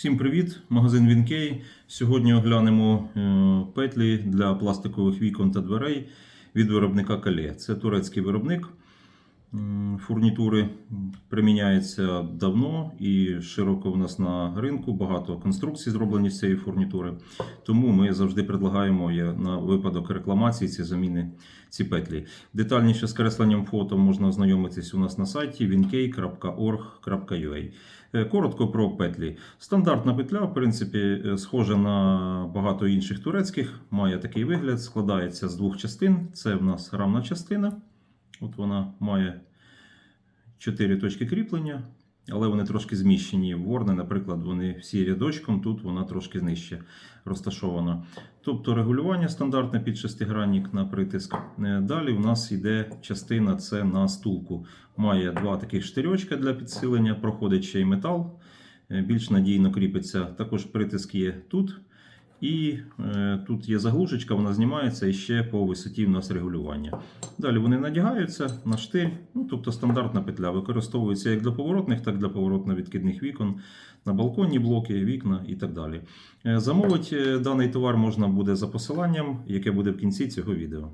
Всім привіт! Магазин Вінкей. Сьогодні оглянемо е, петлі для пластикових вікон та дверей від виробника Кале. Це турецький виробник. Фурнітури приміняється давно і широко в нас на ринку. Багато конструкцій зроблені з цієї фурнітури. Тому ми завжди предлагаємо на випадок рекламації ці заміни ці петлі. Детальніше з кресленням фото можна ознайомитись у нас на сайті winkey.org.ua. Е, Коротко про петлі. Стандартна петля, в принципі, е, схожа на багато інших турецьких. Має такий вигляд, складається з двох частин. Це в нас рамна частина. От вона має чотири точки кріплення, але вони трошки зміщені. В Ворне, наприклад, вони всі рядочком, тут вона трошки нижче розташована. Тобто регулювання стандартне під шестигранник на притиск. Е, Далі у нас йде частина це на стулку. Має два таких штирьочка для підсилення, проходить ще й метал, е, більш надійно кріпиться. Також притиск є тут. І е, тут є заглушечка, вона знімається і ще по висоті в нас регулювання. Далі вони надягаються на штиль, ну, тобто стандартна петля використовується як для поворотних, так і для поворотно-відкидних вікон, на балконні блоки, вікна і так далі. Е, Замовити е, даний товар можна буде за посиланням, яке буде в кінці цього відео.